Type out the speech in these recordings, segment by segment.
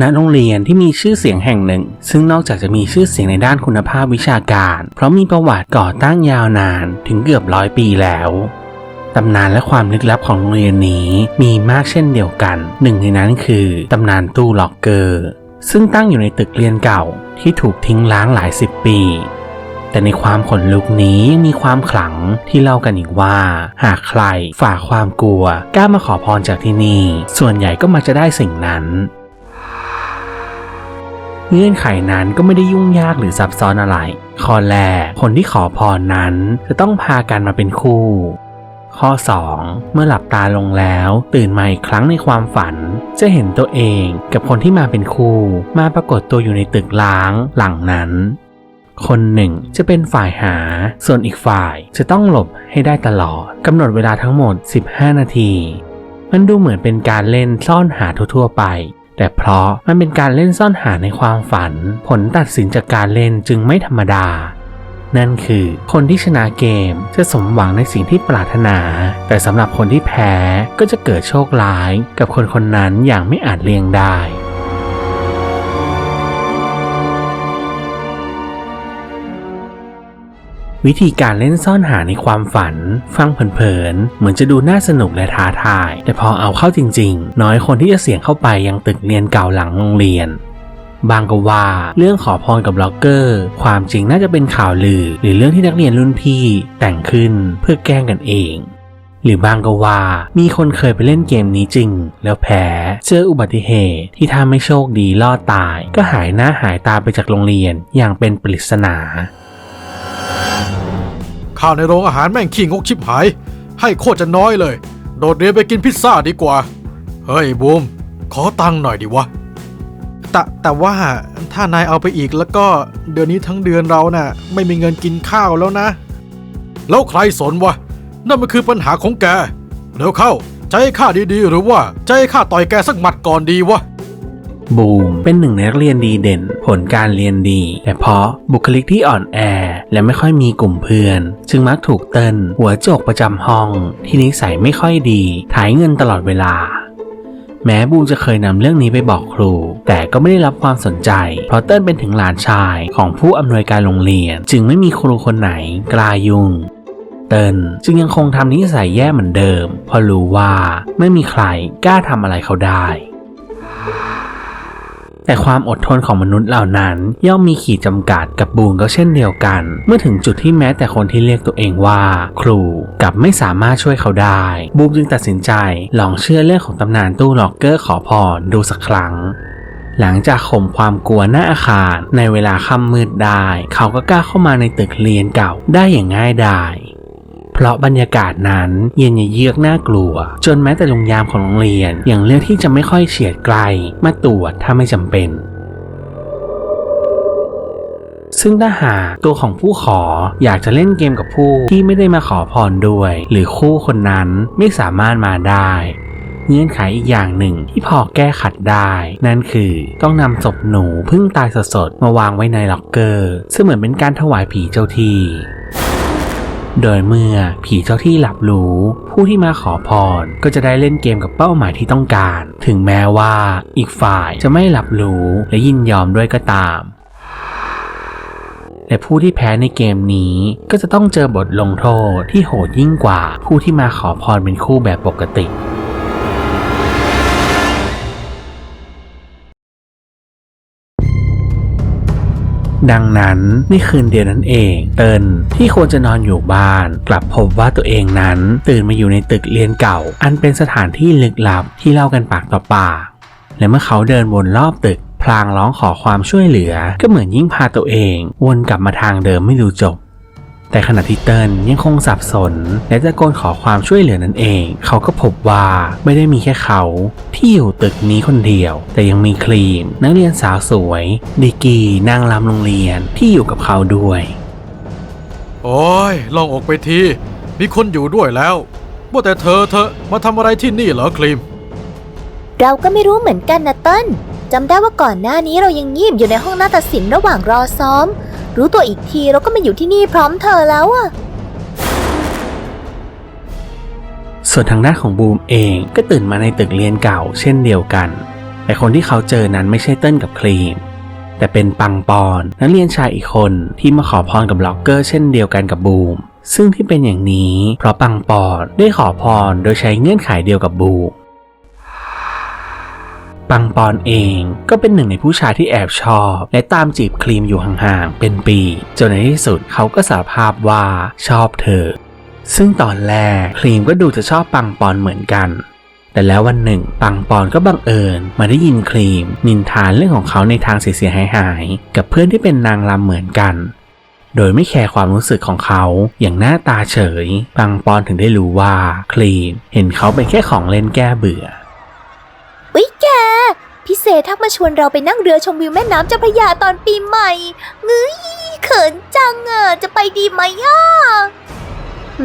ณโรงเรียนที่มีชื่อเสียงแห่งหนึ่ง ซึ่งนอกจากจะมีชื่อเสียงในด้านคุณภาพวิชาการ เพราะมีประวัติก่อตั้งยาวนานถึงเกือบร้อยปีแล้วตำนานและความลึกลับของโรงเรียนนี้มีมากเช่นเดียวกัน หนึ่งในนั้นคือตำนานตู้ล็อกเกอร์ ซึ่งตั้งอยู่ในตึกเรียนเก่าที่ถูกทิ้งล้างหลายสิบปี แต่ในความขนลุกนี้ยังมีความขลังที่เล่ากันอีกว่า หากใครฝ่าความกลัวกล้ามาขอพรจากที่นี่ ส่วนใหญ่ก็มักจะได้สิ่งนั้น เงื่อนไขนั้นก็ไม่ได้ยุ่งยากหรือซับซ้อนอะไร ข้อแรกคนที่ขอพรนั้นจะต้องพากันมาเป็นคู่ ข้อ 2 เมื่อหลับตาลงแล้ว ตื่นมาอีกครั้งในความฝัน จะเห็นตัวเองกับคนที่มาเป็นคู่มาปรากฏตัวอยู่ในตึกล้างหลังนั้น คนหนึ่งจะเป็นฝ่ายหา ส่วนอีกฝ่ายจะต้องหลบให้ได้ตลอดกำหนดเวลาทั้งหมด 15 นาที มันดูเหมือนเป็นการเล่นซ่อนหาทั่วๆไป แต่เพราะมันเป็นการเล่นซ่อนหาในความฝัน ผลตัดสินจากการเล่นจึงไม่ธรรมดา นั่นคือคนที่ชนะเกมจะสมหวังในสิ่งที่ปรารถนา แต่สำหรับคนที่แพ้ก็จะเกิดโชคร้ายกับคนคนนั้นอย่างไม่อาจเลี่ยงได้ วิธีการเล่นซ่อนหาในความฝัน ฟังเผินๆเหมือนจะดูน่าสนุกและท้าทาย แต่พอเอาเข้าจริง ๆ น้อยคนที่จะเสี่ยงเข้าไปยังตึกเรียนเก่าหลังโรงเรียนบางก็ว่าเรื่องขอพรกับล็อกเกอร์ ความจริงน่าจะเป็นข่าวลือ หรือเรื่องที่นักเรียนรุ่นพี่แต่งขึ้นเพื่อแกล้งกันเอง หรือบางก็ว่ามีคนเคยไปเล่นเกมนี้จริง แล้วแพ้เจออุบัติเหตุที่ถ้าไม่โชคดีรอดตาย ก็หายหน้าหายตาไปจากโรงเรียนอย่างเป็นปริศนา ข้าวในโรงอาหารแม่งขี้งกชิบหาย ให้โคตรจะน้อยเลย โดดเรียนไปกินพิซซ่าดีกว่า เฮ้ยบูม ขอตังค์หน่อยดิวะ แต่แต่ว่าถ้านายเอาไปอีกแล้วก็เดือนนี้ทั้งเดือนเราน่ะ ไม่มีเงินกินข้าวแล้วนะ แล้วใครสนวะ นั่นมันคือปัญหาของแก เดี๋ยวเข้าจะให้ข้าดีๆ หรือว่าจะให้ข้าต่อยแกสักหมัดก่อนดีวะ บูม เป็นหนึ่งในนักเรียนดีเด่น ผลการเรียนดี แต่เพราะบุคลิกที่อ่อนแอ และไม่ค่อยมีกลุ่มเพื่อน จึงมักถูกเติ้นหัวโจกประจำห้อง ที่นิสัยไม่ค่อยดีถ่ายเงินตลอดเวลาแม้บูมจะเคยนำเรื่องนี้ไปบอกครู แต่ก็ไม่ได้รับความสนใจ เพราะเติ้ลเป็นถึงหลานชายของผู้อำนวยการโรงเรียน จึงไม่มีครูคนไหนกล้ายุ่ง เติ้ลจึงยังคงทำนิสัยแย่เหมือนเดิม เพราะรู้ว่าไม่มีใครกล้าทำอะไรเขาได้ แต่ความอดทนของมนุษย์เหล่านั้น ย่อมมีขีดจำกัดกับบูมก็เช่นเดียวกัน เมื่อถึงจุดที่แม้แต่คนที่เรียกตัวเองว่า ครูกลับไม่สามารถช่วยเขาได้ บูมจึงตัดสินใจ ลองเชื่อเรื่องของตำนานตู้ล็อกเกอร์ขอพรดูสักครั้งหลังจากข่มความกลัวหน้าอาคารในเวลาค่ำมืดได้ เขาก็กล้าเข้ามาในตึกเรียนเก่าได้อย่างง่ายดาย เพราะบรรยากาศนั้นเย็นเยือกน่ากลัว จนแม้แต่ลุงยามของโรงเรียนยังเลือกที่จะไม่ค่อยเฉียดไกล มาตรวจถ้าไม่จำเป็นซึ่งถ้าหากตัวของผู้ขออยากจะเล่นเกมกับผู้ที่ไม่ได้มาขอพรด้วย หรือคู่คนนั้นไม่สามารถมาได้ เงื่อนไขอีกอย่างหนึ่งที่พอแก้ขัดได้ นั่นคือต้องนำศพหนูเพิ่งตายสดๆมาวางไว้ในล็อกเกอร์ ซึ่งเหมือนเป็นการถวายผีเจ้าที่ โดยเมื่อผีเจ้าที่หลับรู้ ผู้ที่มาขอพรก็จะได้เล่นเกมกับเป้าหมายที่ต้องการ ถึงแม้ว่าอีกฝ่ายจะไม่หลับรู้และยินยอมด้วยก็ตามและผู้ที่แพ้ในเกมนี้ก็จะต้องเจอบทลงโทษที่โหดยิ่งกว่าผู้ที่มาขอพรเป็นคู่แบบปกติ ดังนั้นในคืนเดียวนั้นเอง เตินที่ควรจะนอนอยู่บ้าน กลับพบว่าตัวเองนั้น ตื่นมาอยู่ในตึกเรียนเก่า อันเป็นสถานที่ลึกลับที่เล่ากันปากต่อปากและเมื่อเขาเดินวนรอบตึกพลางร้องขอความช่วยเหลือ ก็เหมือนยิ่งพาตัวเอง วนกลับมาทางเดิมไม่รู้จบ แต่ขณะที่เติ้ลยังคงสับสน และตะโกนขอความช่วยเหลือนั่นเอง เขาก็พบว่าไม่ได้มีแค่เขาที่อยู่ตึกนี้คนเดียว แต่ยังมีครีม นักเรียนสาวสวย ดิกีนางรำโรงเรียนที่อยู่กับเขาด้วย โอ้ยลองออกไปที มีคนอยู่ด้วยแล้วว่าแต่เธอเธอมาทำอะไรที่นี่เหรอครีม เราก็ไม่รู้เหมือนกันนะเติ้ลจำได้ว่าก่อนหน้านี้เรายังงีบอยู่ในห้องนาฏศิลป์ระหว่างรอซ้อม รู้ตัวอีกทีเราก็มาอยู่ที่นี่พร้อมเธอแล้วอะส่วนทางด้านของบูมเองก็ตื่นมาในตึกเรียนเก่าเช่นเดียวกัน แต่คนที่เขาเจอนั้นไม่ใช่เติ้ลกับครีม แต่เป็นปังปอนนักเรียนชายอีกคนที่มาขอพรกับล็อกเกอร์เช่นเดียวกันกับบูม ซึ่งที่เป็นอย่างนี้เพราะปังปอนได้ขอพรโดยใช้เงื่อนไขเดียวกับบูม ปังปอนเองก็เป็นหนึ่งในผู้ชายที่แอบชอบ และตามจีบครีมอยู่ห่างๆ เป็นปี จนในที่สุดเขาก็สารภาพว่าชอบเธอ ซึ่งตอนแรกครีมก็ดูจะชอบปังปอนเหมือนกัน แต่แล้ววันหนึ่ง ปังปอนก็บังเอิญ มาได้ยินครีม นินทานเรื่องของเขาในทางเสียหายๆกับเพื่อนที่เป็นนางรำเหมือนกัน โดยไม่แคร์ความรู้สึกของเขาอย่างหน้าตาเฉย ปังปอนถึงได้รู้ว่าครีมเห็นเขาเป็นแค่ของเล่นแก้เบื่อ อุ๊ยแก พี่เซทักมาชวนเราไปนั่งเรือชมวิวแม่น้ำเจ้าพระยาตอนปีใหม่งื้ยเขินจังอะ จะไปดีไหมอะ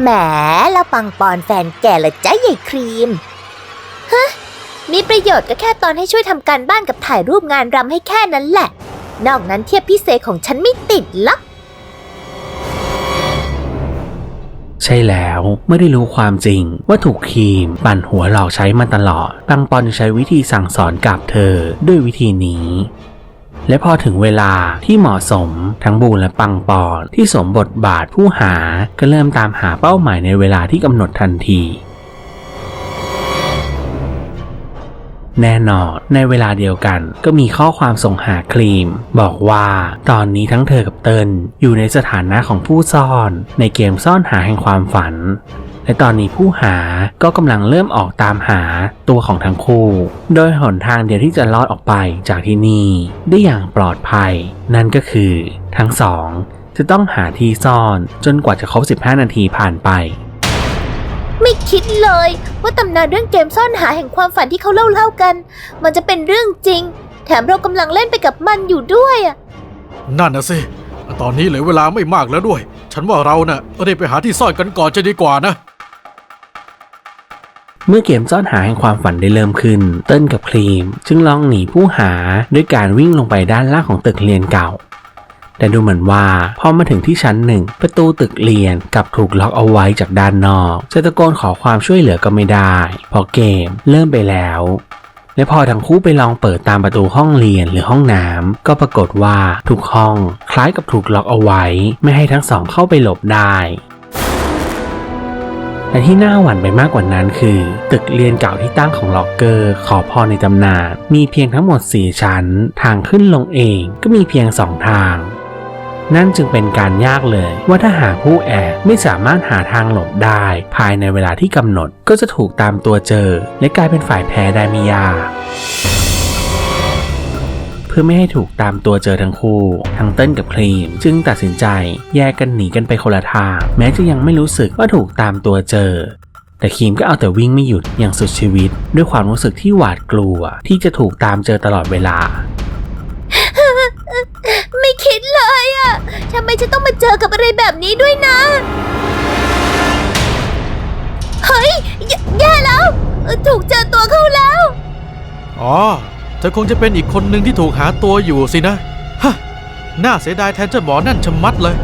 แหมแล้วปังปอนแฟนแกเหรอจ๊ะยายครีม ฮะ มีประโยชน์ก็แค่ตอนให้ช่วยทำการบ้านกับถ่ายรูปงานรำให้แค่นั้นแหละ นอกนั้นเทียบพี่เซของฉันไม่ติดลัก ใช่แล้วไม่ได้รู้ความจริง ว่าถูกครีมปั่นหัวหลอกใช้มาตลอดปังปอนใช้วิธีสั่งสอนกับเธอด้วยวิธีนี้และพอถึงเวลาที่เหมาะสมทั้งบูและปังปอนที่สมบทบาทผู้หาก็เริ่มตามหาเป้าหมายในเวลาที่กำหนดทันที แน่นอนในเวลาเดียวกัน ก็มีข้อความส่งหาครีม บอกว่าตอนนี้ทั้งเธอกับเติ้ลอยู่ในสถานะของผู้ซ่อน ในเกมซ่อนหาแห่งความฝัน และตอนนี้ผู้หาก็กำลังเริ่มออกตามหาตัวของทั้งคู่ โดยหนทางเดียวที่จะรอดออกไปจากที่นี่ได้อย่างปลอดภัย นั่นก็คือทั้งสองจะต้องหาที่ซ่อนจนกว่าจะครบ 15 นาทีผ่านไป ไม่คิดเลย ว่าตำนานเรื่องเกมซ่อนหาแห่งความฝันที่เขาเล่าเล่าๆกัน มันจะเป็นเรื่องจริง แถมเรากำลังเล่นไปกับมันอยู่ด้วยอะนั่นนะสิ ตอนนี้เหลือเวลาไม่มากแล้วด้วย ฉันว่าเราเนะ่ะรีบไปหาที่ซ่อนกันก่อนจะดีกว่านะ เมื่อเกมซ่อนหาแห่งความฝันได้เริ่มขึ้น เติ้ลกับครีม จึงลองหนีผู้หาด้วยการวิ่งลงไปด้านล่างของตึกเรียนเก่า แต่ดูเหมือนว่าพอมาถึงที่ชั้นหนึ่งประตูตึกเรียนกลับถูกล็อกเอาไว้จากด้านนอกจะตะโกนขอความช่วยเหลือก็ไม่ได้เพราะเกมเริ่มไปแล้วและพอทั้งคู่ไปลองเปิดตามประตูห้องเรียนหรือห้องน้ำก็ปรากฏว่าทุกห้องคล้ายกับถูกล็อกเอาไว้ ไม่ให้ทั้งสองเข้าไปหลบได้แต่ที่น่าหวั่นไปมากกว่านั้นคือ ตึกเรียนเก่าที่ตั้งของล็อกเกอร์ ขอพรในตำนานมีเพียงทั้งหมด 4 ชั้น ทางขึ้นลงเองก็มีเพียง 2 ทาง นั่นจึงเป็นการยากเลย ว่าถ้าหากผู้แอบไม่สามารถหาทางหลบได้ ภายในเวลาที่กำหนดก็จะถูกตามตัวเจอ และกลายเป็นฝ่ายแพ้ได้ไม่ยากเพื่อไม่ให้ถูกตามตัวเจอทั้งคู่ ทั้งเต้นกับครีม จึงตัดสินใจแยกกันหนีกันไปคนละทาง แม้จะยังไม่รู้สึกว่าถูกตามตัวเจอ แต่ครีมก็เอาแต่วิ่งไม่หยุดอย่างสุดชีวิต ด้วยความรู้สึกที่หวาดกลัวที่จะถูกตามเจอตลอดเวลา ไม่คิดเลย ทำไมฉันต้องมาเจอกับอะไรแบบนี้ด้วยนะ เฮ้ยแย่แย่แล้วเอ่อถูกเจอตัวเขาแล้ว อ๋อ เธอคงจะเป็นอีกคนหนึ่งที่ถูกหาตัวอยู่สินะ ฮะ น่าเสียดายแทนเจ้าหมอนั่นชะมัดเลย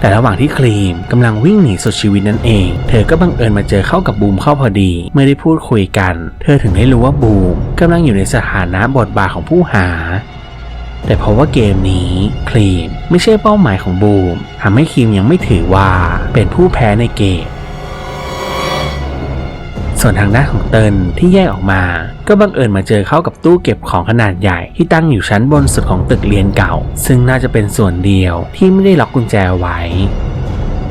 แต่ระหว่างที่ครีมกำลังวิ่งหนีสุดชีวิตนั่นเอง เธอก็บังเอิญมาเจอเข้ากับบูมเข้าพอดีเมื่อได้พูดคุยกัน เธอถึงได้รู้ว่าบูมกำลังอยู่ในสถานะบทบาทของผู้หา แต่เพราะว่าเกมนี้ครีมไม่ใช่เป้าหมายของบูมทำให้ครีมยังไม่ถือว่าเป็นผู้แพ้ในเกม ส่วนทางด้านของเตินที่แยกออกมา ก็บังเอิญมาเจอเข้ากับตู้เก็บของขนาดใหญ่ที่ตั้งอยู่ชั้นบนสุดของตึกเรียนเก่า ซึ่งน่าจะเป็นส่วนเดียวที่ไม่ได้ล็อกกุญแจไว้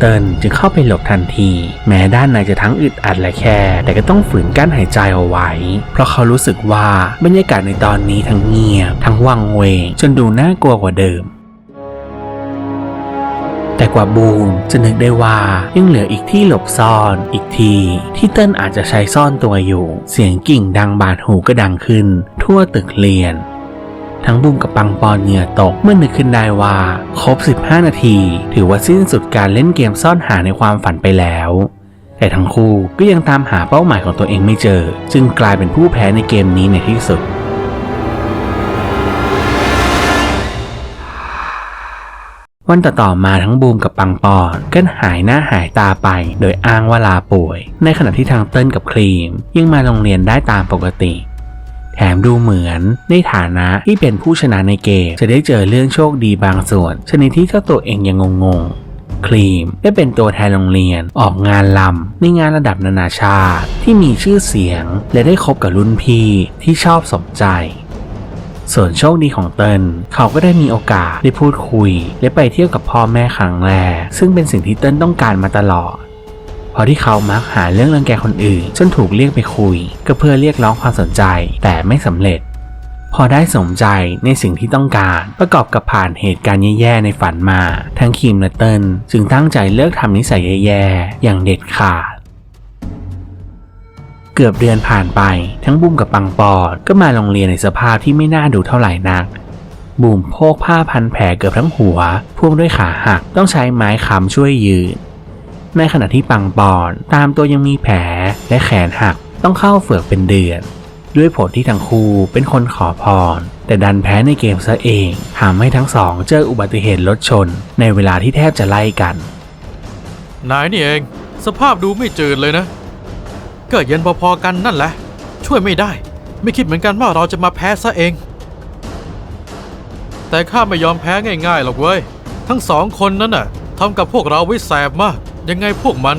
เตินจึงเข้าไปหลบทันที แม้ด้านในจะทั้งอึดอัดและแค่แต่ก็ต้องฝืนกั้นหายใจเอาไว้ เพราะเขารู้สึกว่าบรรยากาศในตอนนี้ทั้งเงียบ ทั้งวังเวงจนดูน่ากลัวกว่าเดิมแต่กว่าบูมจะนึกได้ว่ายังเหลืออีกที่หลบซ่อนอีกทีที่เติ้ลอาจจะใช้ซ่อนตัวอยู่ เสียงกิ่งดังบาดหูก็ดังขึ้น ทั่วตึกเรียน ทั้งบูมกับปังปอนเหงื่อตกเมื่อนึกขึ้นได้ว่า ครบ 15 นาที ถือว่าสิ้นสุดการเล่นเกมซ่อนหาในความฝันไปแล้ว แต่ทั้งคู่ก็ยังตามหาเป้าหมายของตัวเองไม่เจอ จึงกลายเป็นผู้แพ้ในเกมนี้ในที่สุดวันต่อๆมาทั้งบูมกับปังปอนก็หายหน้าหายตาไป โดยอ้างว่าลาป่วย ในขณะที่ทางเติ้ลกับครีม ยังมาโรงเรียนได้ตามปกติ แถมดูเหมือนในฐานะที่เป็นผู้ชนะในเกม จะได้เจอเรื่องโชคดีบางส่วน ชนิดที่เจ้าตัวเองยังงงๆครีมได้เป็นตัวแทนโรงเรียนออกงานลำในงานระดับนานาชาติ ที่มีชื่อเสียง และได้คบกับรุ่นพี่ที่ชอบสมใจ ส่วนโชคดีของเติ้ลเขาก็ได้มีโอกาสได้พูดคุย และไปเที่ยวกับพ่อแม่ครั้งแรกซึ่งเป็นสิ่งที่เติ้ลต้องการมาตลอด เพราะที่เขามักหาเรื่องรังแกคนอื่นจนถูกเรียกไปคุย ก็เพื่อเรียกร้องความสนใจ แต่ไม่สำเร็จ พอได้สมใจในสิ่งที่ต้องการ ประกอบกับผ่านเหตุการณ์แย่ๆในฝันมา ทั้งคิมและเติ้ลจึงตั้งใจเลิกทำนิสัยแย่ๆอย่างเด็ดขาดเกือบเดือนผ่านไปทั้งบูมกับปังปอดก็มาโรงเรียนในสภาพที่ไม่น่าดูเท่าไหร่นัก บูมโพกผ้าพันแผลเกือบทั้งหัวพ่วงด้วยขาหักต้องใช้ไม้ค้ำช่วยยืน ในขณะที่ปังปอน ตามตัวยังมีแผลและแขนหักต้องเข้าเฝือกเป็นเดือน ด้วยผลที่ทั้งคู่เป็นคนขอพร แต่ดันแพ้ในเกมซะเองทำให้ทั้งสองเจออุบัติเหตุรถชน ในเวลาที่แทบจะไล่กัน นายนี่เอง สภาพดูไม่จืดเลยนะ ก็เย็นพอๆกันนั่นแหละ ช่วยไม่ได้ ไม่คิดเหมือนกันว่าเราจะมาแพ้ซะเอง แต่ข้าไม่ยอมแพ้ง่ายๆหรอกเว้ย ทั้งสองคนนั้นน่ะทำกับพวกเราไว้แสบมาก ยังไงพวกมัน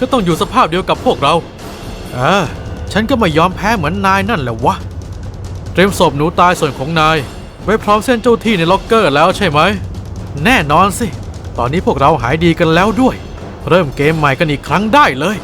ก็ต้องอยู่สภาพเดียวกับพวกเรา เออ ฉันก็ไม่ยอมแพ้เหมือนนายนั่นแหละวะ เตรียมศพหนูตายส่วนของนาย ไว้พร้อมเส้นเจ้าที่ในล็อกเกอร์แล้วใช่ไหม แน่นอนสิ ตอนนี้พวกเราหายดีกันแล้วด้วย เริ่มเกมใหม่กันอีกครั้งได้เลย